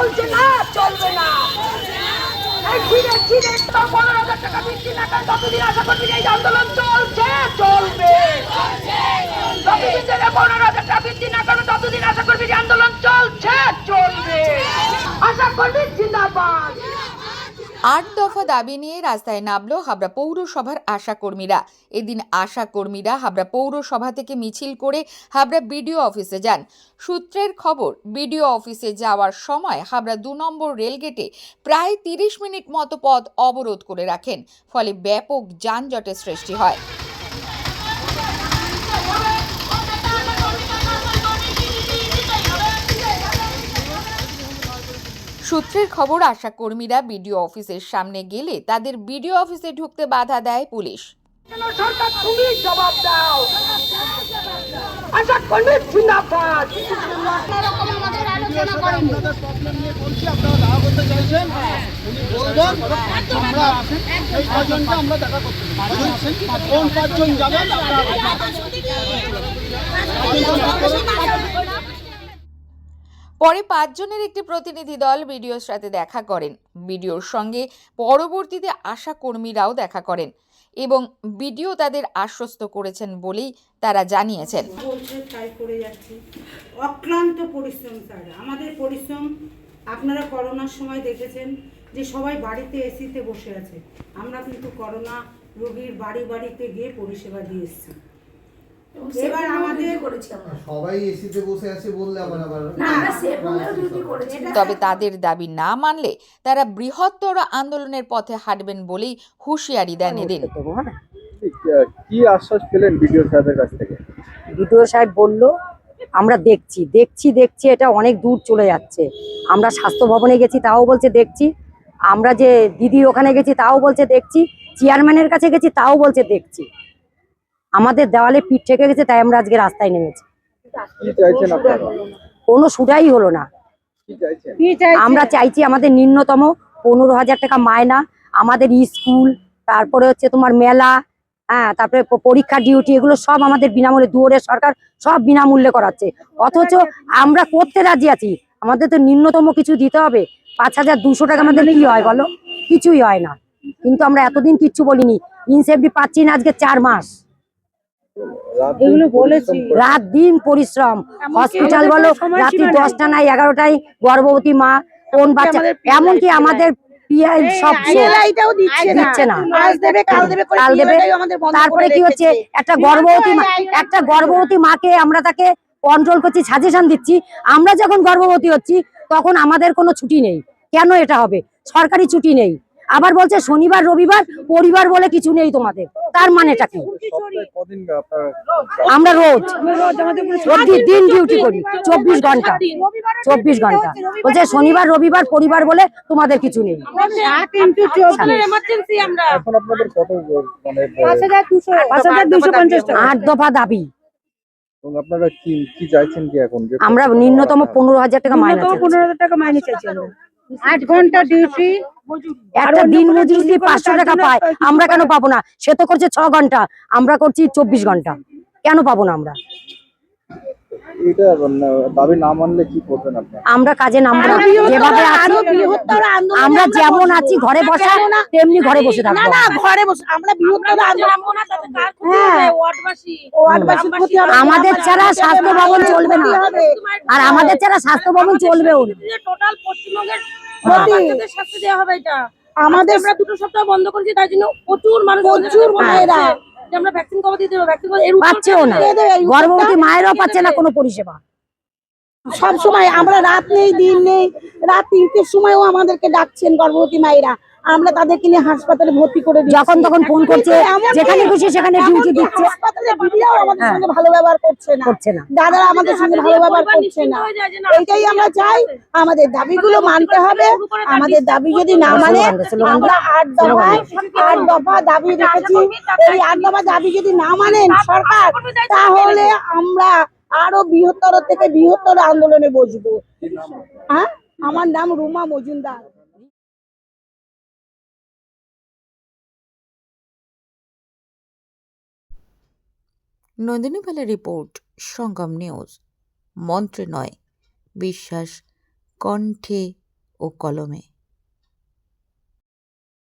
চলছে না, চলবে না। ঘিরে তো পনেরো হাজার টাকা না কারণ আন্দোলন চলছে, চলবে। পনেরো হাজার টাকা না ততদিন আশা করবি আন্দোলন চলছে, চলবে। আশা করবি জিন্দাবাদ। আট দফা দাবি নিয়ে রাস্তায় নামল হাবড়া পৌরসভার আশা কর্মীরা এদিন আশা কর্মীরা হাবড়া পৌরসভা থেকে মিছিল করে হাবড়া বিডিও অফিসে যান। সূত্রের খবর, বিডিও অফিসে যাওয়ার সময় হাবড়া দু নম্বর রেলগেটে প্রায় তিরিশ মিনিট মতো পথ অবরোধ করে রাখেন, ফলে ব্যাপক যানজটের সৃষ্টি হয়। সূত্রের খবর আশা কর্মীরা বিডিও অফিসের সামনে গেলে তাদের বিডিও অফিসে ঢুকতে বাধা দেয় পুলিশ। সরকার তুমি জবাব দাও? আশা জিন্দাবাদ। আমরা দেখা করতে পাঁচজন যাবেন পরে পাঁচজনের একটি প্রতিনিধি দল বিডিওর সাথে দেখা করেন। বিডিওর সঙ্গে পরবর্তীতে আশা কর্মীরাও দেখা করেন এবং বিডিও তাদের আশ্বস্ত করেছেন বলেই তারা জানিয়েছেন। অক্লান্ত পরিশ্রম, স্যার। আমাদের পরিশ্রম, আপনারা করোনার সময় দেখেছেন যে সবাই বাড়িতে এসিতে বসে আছে। আমরা কিন্তু করোনা রোগীর বাড়ি বাড়িতে গিয়ে পরিষেবা দিয়ে এসেছি। এবার আমাদের সবাই এসিতে বসে আছে বললে আবার আবার তবে তাদের দাবি না মানলে তারা বৃহত্তর আন্দোলনের পথে হাঁটবেন বলেই হুঁশিয়ারি দেন এদিন। ঠিক, আহ, কি আশ্বাস পেলেন বিডিও সাহেবের কাছ থেকে? বিডিও সাহেব বলল আমরা দেখছি দেখছি দেখছি এটা অনেক দূর চলে যাচ্ছে। আমরা স্বাস্থ্য ভবনে গেছি তাও বলছে দেখছি। আমরা যে দিদি ওখানে গেছি তাও বলছে দেখছি। চেয়ারম্যানের কাছে গেছি তাও বলছে দেখছি। আমাদের দেওয়ালে পিঠ ঠেকে গেছে তাই আমরা আজকে রাস্তায় নেমেছি। কি চাইছেন আপনারা? কোনো সুটাই হলো না। আমরা চাইছি আমাদের ন্যূনতম পনেরো হাজার টাকা মায়না আমাদের স্কুল তারপরে হচ্ছে তোমার মেলা হ্যাঁ তারপরে পরীক্ষা ডিউটি এগুলো সব আমাদের বিনামূল্যে দুয়ারের সরকার সব বিনামূল্যে করাচ্ছে। অথচ আমরা করতে রাজি আছি। আমাদের তো ন্যূনতম কিছু দিতে হবে। পাঁচ হাজার দুশো টাকা আমাদের কি হয় বলো? কিছুই হয় না। কিন্তু আমরা এতদিন কিচ্ছু বলিনি। ইনসেফটি পাচ্ছি না আজকে চার মাস। রাত দিন এগুলো পরিশ্রম বলেছি। রাত দিন পরিশ্রম। হসপিটাল বলো রাত্রি দশটা নাই এগারোটায় গর্ভবতী মা কোন বাচ্চা এমনকি আমাদের তারপরে কি হচ্ছে? একটা গর্ভবতী মা একটা গর্ভবতী মাকে আমরা তাকে কন্ট্রোল করছি সাজেশন দিচ্ছি। আমরা যখন গর্ভবতী হচ্ছি তখন আমাদের কোনো ছুটি নেই। কেন এটা হবে? সরকারি ছুটি নেই। আবার বলছে শনিবার রবিবার পরিবার বলে কিছু নেই তোমাদের। তার মানেটা কি? আমরা রোজ দিন ডিউটি করি চব্বিশ ঘণ্টা চব্বিশ ঘণ্টা। বলছে শনিবার রবিবার পরিবার বলে তোমাদের কিছু নেই। এখন আপনাদের কত মানে আট দফা দাবি। আপনারা কি কি চাইছেন কি এখন? আমরা ন্যূনতম পনেরো হাজার টাকা মাইনে চাইছি। টাকা মাইনে চাইছি আট ঘণ্টা ডিউটি একটা দিন মজুরি দিয়ে পাঁচশো টাকা পায়। আমরা কেন পাবো না? সে তো করছে ছ ঘণ্টা আমরা করছি চব্বিশ ঘণ্টা। কেন পাবো না আমরা? এটা মানে, দাবি না মানলে কি করবেন আপনারা আমরা কাজে নামবো না। যেভাবে আছি আমরা যেমন আছি ঘরে বসা তেমনি ঘরে বসে থাকব। ঘরে বসে আমরা বৃহত্তর আন্দোলন ওয়ার্ডবাসীর প্রতি আমরা আমাদের ছাড়া স্বাস্থ্য ভবন চলবে না। আর আমাদের ছাড়া স্বাস্থ্য ভবন চলবেও না। টোটাল পশ্চিমবঙ্গের শাস্তি দেওয়া হবে এটা। আমাদের আমরা দুটো সপ্তাহ বন্ধ করেছি তাই জন্য প্রচুর মানুষ প্রচুর মায়েরা যে আমরা ভ্যাকসিন কবে দিতে হবে ভ্যাকসিন পাচ্ছেও না। গর্ভবতী মায়েরাও পাচ্ছে না কোনো পরিষেবা। সব সময় আমরা রাত নেই দিন নেই রাত তিনটের সময়ও আমাদেরকে ডাকছেন গর্ভবতী মায়েরা। আমরা তাদেরকে নিয়ে হাসপাতালে ভর্তি করে। যখন তখন ফোন করছে যেখানে খুশি সেখানে ডিউটি দিচ্ছে। হাসপাতালে দিদিরাও আমাদের হ্যাঁ। সঙ্গে ভালো ব্যবহার করছে না। করছে না। দাদারা আমাদের সঙ্গে ভালো ব্যবহার করছে না। না, এইটাই আমরা চাই। আমাদের দাবিগুলো মানতে হবে। আমাদের দাবি যদি না মানে আমরা আট দফায় আট দফা দাবি রেখেছি। এই আট দফা দাবি যদি না মানেন সরকার তাহলে আমরা আরও বৃহত্তর থেকে বৃহত্তর আন্দোলনে বসবো। হ্যাঁ? আমার নাম রুমা মজুমদার। নন্দিনী পালের রিপোর্ট সঙ্গম নিউজ। মন্ত্রে নয় বিশ্বাস কণ্ঠে ও কলমে।